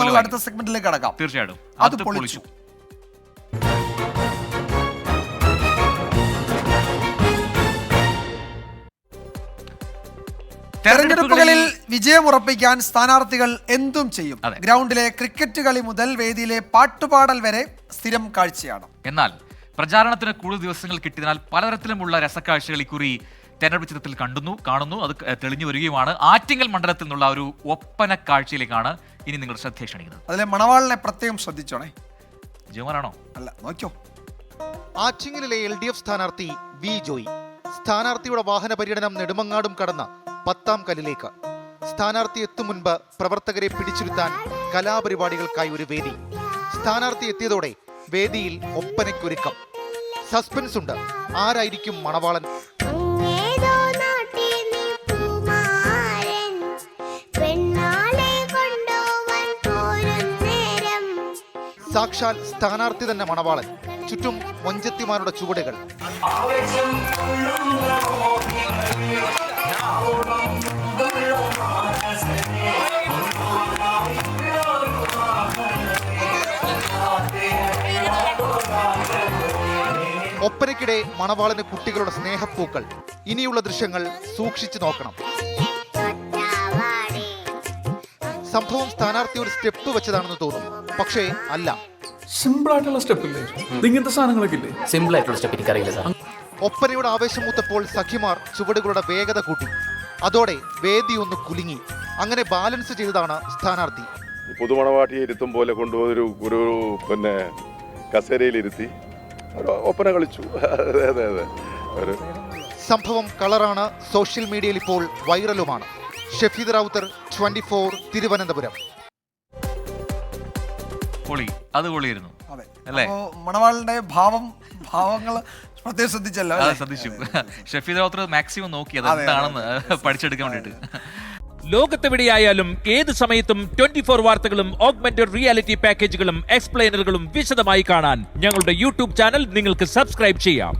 നമുക്ക് അടുത്ത സെഗ്മെന്റിലേക്ക് കടക്കാം. തീർച്ചയായിട്ടും. അത് പൊളിച്ചു. തെരഞ്ഞെടുപ്പുകളിൽ വിജയമുറപ്പിക്കാൻ സ്ഥാനാർത്ഥികൾ എന്തും ചെയ്യും. ഗ്രൗണ്ടിലെ ക്രിക്കറ്റ് കളി മുതൽ വേദിയിലെ പാട്ടുപാടൽ വരെ സ്ഥിരം കാഴ്ചയാണ്. എന്നാൽ പ്രചാരണത്തിന് കൂടുതൽ ദിവസങ്ങൾ കിട്ടിയതിനാൽ പലതരത്തിലുമുള്ള രസക്കാഴ്ചകൾ ഇക്കുറി തെരഞ്ഞെടുപ്പ് ചിത്രത്തിൽ കണ്ടുന്നു കാണുന്നു അത് തെളിഞ്ഞു വരികയുമാണ്. ആറ്റിങ്ങൽ മണ്ഡലത്തിൽ നിന്നുള്ള ഒരു ഒപ്പന കാഴ്ചയിലേക്കാണ് ഇനി നിങ്ങൾ ശ്രദ്ധ ക്ഷണിക്കുന്നത്. അതിലെ മണവാളിനെ പ്രത്യേകം ശ്രദ്ധിച്ചോണേ. ജോമാനാണോ അല്ല നോക്കിയോ. ആറ്റിങ്ങലിലെ എൽ ഡി എഫ് സ്ഥാനാർത്ഥി വി ജോയി. സ്ഥാനാർത്ഥിയുടെ വാഹന പര്യടനം നെടുമങ്ങാടും കടന്ന പത്താം കല്ലിലേക്ക്. സ്ഥാനാർത്ഥി എത്തും മുൻപ് പ്രവർത്തകരെ പിടിച്ചിരുത്താൻ കലാപരിപാടികൾക്കായി ഒരു വേദി. സ്ഥാനാർത്ഥി എത്തിയതോടെ വേദിയിൽ ഒപ്പനയ്ക്കൊരുക്കം. സസ്പെൻസ് ഉണ്ട്. ആരായിരിക്കും മണവാളൻ? സാക്ഷാൽ സ്ഥാനാർത്ഥി തന്നെ മണവാളൻ. ചുറ്റും മൊഞ്ചത്തിമാരുടെ ചുവടുകൾ. ഒപ്പനയ്ക്കിടെ മണവാളന് കുട്ടികളുടെ സ്നേഹപ്പൂക്കൾ. ഇനിയുള്ള ദൃശ്യങ്ങൾ സൂക്ഷിച്ചു നോക്കണം. സംഭവം സ്ഥാനാർത്ഥി ഒരു സ്റ്റെപ്പ് വെച്ചതാണെന്ന് തോന്നും. പക്ഷേ അല്ല. സിമ്പിൾ ആയിട്ടുള്ള സ്റ്റെപ്പ് ഇല്ലേ? ഇങ്ങനത്തെ സാധനങ്ങളൊക്കെ ഇല്ലേ? സിമ്പിൾ ആയിട്ടുള്ള സ്റ്റെപ്പ് എനിക്കറിയില്ല സാർ. ഒപ്പനയുടെ ആവേശം മൂത്തപ്പോൾ സഖിമാർ ചുവടുകളുടെ വേഗത കൂട്ടി. അതോടെ വേദി ഒന്ന് കുലുങ്ങി. അങ്ങനെ ബാലൻസ് ചെയ്തതാണ് സ്ഥാനാർത്ഥി. പുതുമണവാട്ടി പുതുമണവാട്ടിയെ ഇരുത്തും പോലെ കൊണ്ടുപോയൊരു ഒരു പിന്നെ കസേരയിലിരുത്തി ഇരുത്തി. ഒപ്പന കളിച്ചു. അതെ അതെ അതെ. ഒരു സംഭവം കളറാണ് സോഷ്യൽ മീഡിയയിൽ ഇപ്പോൾ വൈറലുമാണ് ഷഫീദ് റൗത്തർ ട്വന്റി ഫോർ തിരുവനന്തപുരം. പൊളി. അത് പൊളിയായിരുന്നു. അല്ലേ? മണവാളിന്റെ ഭാവം ഭാവങ്ങൾ പ്രത്യേകം ശ്രദ്ധിച്ചല്ലോ? ശ്രദ്ധിച്ചു. ഷെഫി ദോത്ര മാക്സിമം നോക്കി അത് അതെ, അതെ, എന്താണെന്ന് പഠിച്ചെടുക്കാൻ വേണ്ടിയിട്ട്. ലോകത്തെവിടെയായാലും ഏത് സമയത്തും ട്വന്റി ഫോർ വാർത്തകളും ഓഗ്മെന്റഡ് റിയാലിറ്റി പാക്കേജുകളും എക്സ്പ്ലെയിനറുകളും വിശദമായി കാണാൻ ഞങ്ങളുടെ യൂട്യൂബ് ചാനൽ നിങ്ങൾക്ക് സബ്സ്ക്രൈബ് ചെയ്യാം.